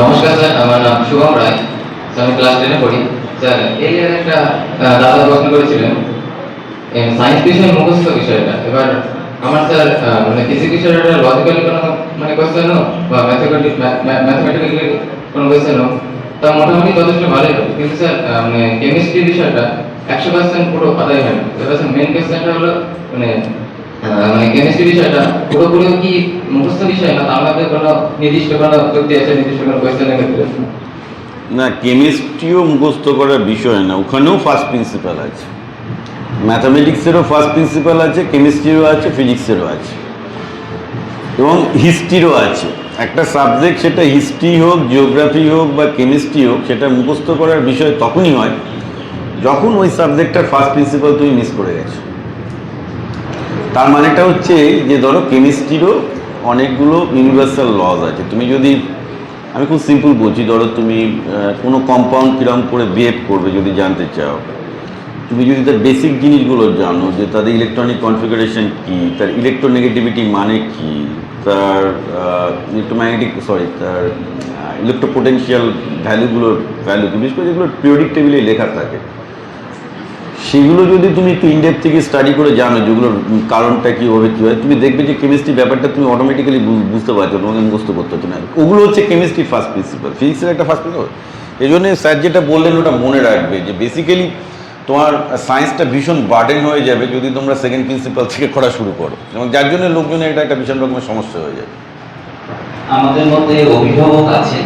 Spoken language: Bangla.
নমস্কার স্যার, আমার নাম শুভম রায়। আমি ক্লাস টেনে পড়ি। স্যার, এই এর একটা দাদা প্রশ্ন করেছিলেন সায়েন্স বিষয় মুখস্থ বিষয়টা। এবার আমার স্যার মানে কিছু কিছু একটা লজিক্যালি কোনো মানে কোশ্চেন বা ম্যাথমেটিক্যালি কোনো কোশ্চেন হোক, তা মোটামুটি যথেষ্ট ভালোই কিন্তু স্যার মানে কেমিস্ট্রি বিষয়টা একশো পার্সেন্ট পুরো আদায় হয় না। এবার মেন কোশ্চেনটা হলো মানে মানে না না, কেমিস্ট্রিও মুখস্থ করার বিষয় না, ওখানেও ফার্স্ট প্রিন্সিপাল আছে। ম্যাথামেটিক্সেরও ফার্স্ট প্রিন্সিপাল আছে কেমিস্ট্রিরও আছে ফিজিক্সেরও আছে। এবং হিস্ট্রিরও আছে। একটা সাবজেক্ট সেটা হিস্ট্রি হোক জিওগ্রাফি হোক বা কেমিস্ট্রি হোক, সেটা মুখস্থ করার বিষয় তখনই হয় যখন ওই সাবজেক্টটার ফার্স্ট প্রিন্সিপাল তুমি মিস করে গেছো। তার মানেটা হচ্ছে যে ধরো কেমিস্ট্রিরও অনেকগুলো ইউনিভার্সাল লজ আছে। তুমি যদি, আমি খুব সিম্পল বলছি, ধরো তুমি কোনো কম্পাউন্ড কীরকম করে বিহেভ করবে যদি জানতে চাও। তুমি যদি তার বেসিক জিনিসগুলো জানো যে তাদের ইলেকট্রনিক কনফিগারেশন কী, তার ইলেকট্রোনেগেটিভিটি মানে কী, তার ইলেকট্রোম্যাগনেটিক সরি তার ইলেকট্রোপোটেন্সিয়াল ভ্যালুগুলোর ভ্যালু বিশেষ করে যেগুলো পিরিয়ডিক টেবিলে লেখা থাকে। সেগুলো যদি তুমি একটু ইনডেপ থেকে স্টাডি করে জানো, যেগুলোর কারণটা কী হবে, কী হয় তুমি দেখবে যে কেমিস্ট্রি ব্যাপারটা তুমি অটোমেটিক্যালি বুঝতে পারছ, তোমাকে মুখস্থ করতে হচ্ছে না। ওগুলো হচ্ছে কেমিস্ট্রি ফার্স্ট প্রিন্সিপাল ফিজিক্সের একটা ফার্স্ট প্রিন্সিপাল এই জন্য স্যার যেটা বললেন, ওটা মনে রাখবে যে বেসিক্যালি তোমার সায়েন্সটা ভীষণ বার্ডেন হয়ে যাবে যদি তোমরা সেকেন্ড প্রিন্সিপাল থেকে করা শুরু করো। এবং যার জন্য লোকজনের এটা একটা ভীষণ রকমের সমস্যা হয়ে যাবে। আমাদের মধ্যে অভিভাবক আছেন।